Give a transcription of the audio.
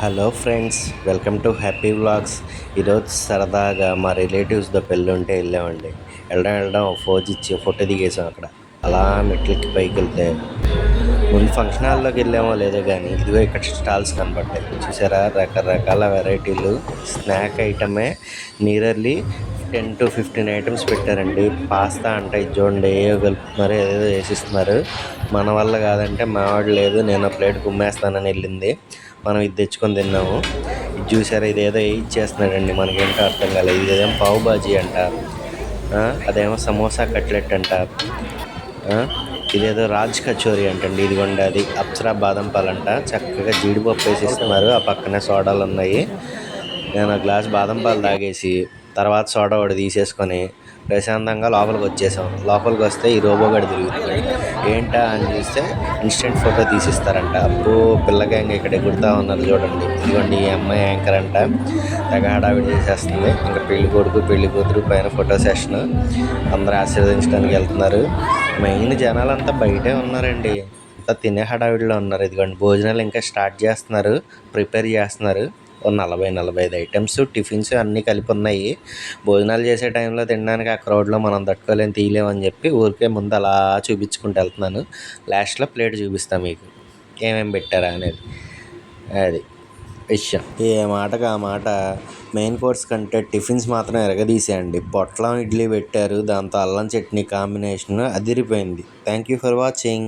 Hello friends welcome to happy vlogs. ఈరోజు సరదాగా మా రిలేటివ్స్తో పెళ్ళి ఉంటే వెళ్ళామండి. వెళ్ళడం వెళ్ళడం ఫోజ్ ఇచ్చి ఫోటో దిగేసాం అక్కడ. అలా మెట్లకి పైకి వెళ్తే ముందు ఫంక్షన్ హాల్లోకి వెళ్ళామో లేదో కానీ ఇదిగో ఇక్కడ స్టాల్స్ కనపడ్డాయి. చూసారా? రకరకాల వెరైటీలు. Snack ఐటమే. Nearly ten to fifteen items పెట్టారండి. పాస్తా అంటే ఇది చూడండి ఏవో కలుపుతున్నారు ఏదేదో వేసిస్తున్నారు. మన వల్ల కాదంటే మావాడు లేదు నేను ప్లేట్ గుమ్మేస్తానని వెళ్ళింది. మనం ఇది తెచ్చుకొని తిన్నాము. ఇది చూసారా ఇదేదో ఇచ్చేస్తున్నాడండి. మనకేంటో అర్థం కాలేదు. ఇదేమో పావు బాజీ అంట. అదేమో సమోసా కట్లెట్ అంట. ఇదేదో రాజ్ కచోరీ అంటండి. ఇదిగోండి అది అప్సరా బాదం పాలంట చక్కగా జీడిపప్పు వేసి ఇస్తున్నారు ఆ పక్కనే సోడాలు ఉన్నాయి. నేను ఆ గ్లాస్ బాదం పాలు తాగేసి తర్వాత సోడా ఒకటి తీసేసుకొని ప్రశాంతంగా లోపలికి వచ్చేసాం. లోపలికి వస్తే ఈ రోబో గడి తిరుగుతుంది. ఏంటా అని చూస్తే ఇన్స్టెంట్ ఫోటో తీసిస్తారంట. అప్పు పిల్ల గ్యాంగ్ ఇక్కడ ఎగురుతా ఉన్నారు చూడండి. ఇదిగోండి ఈ అమ్మాయి యాంకర్ అంట. తెగ హడావిడి చేసేస్తుంది. ఇంకా పెళ్ళి కొడుకు పెళ్ళి కూతురు పైన ఫోటో సెషన్. అందరూ ఆశీర్వదించడానికి వెళ్తున్నారు. మెయిన్ జనాలంతా బయటే ఉన్నారండి. అంతా తినే హడావిడిలో ఉన్నారు. ఇదిగోండి భోజనాలు ఇంకా స్టార్ట్ చేస్తున్నారు. ప్రిపేర్ చేస్తున్నారు. నలభై నలభై ఐదు ఐటమ్స్ టిఫిన్స్ అన్నీ కలిపి ఉన్నాయి భోజనాలు చేసే టైంలో తినడానికి ఆ క్రౌడ్లో మనం తట్టుకోలేం తీయలేమని చెప్పి ఊరికే ముందు అలా చూపించుకుంటూ వెళ్తున్నాను. లాస్ట్లో ప్లేట్ చూపిస్తాను మీకు. ఏమేమి పెట్టారా అనేది. అది విషయం. ఏ మాటకు ఆ మాట. మెయిన్ కోర్స్ కంటే టిఫిన్స్ మాత్రం ఎరగదీసేయండి. పొట్లం ఇడ్లీ పెట్టారు. దాంతో అల్లం చట్నీ కాంబినేషన్ అదిరిపోయింది. Thank you for watching.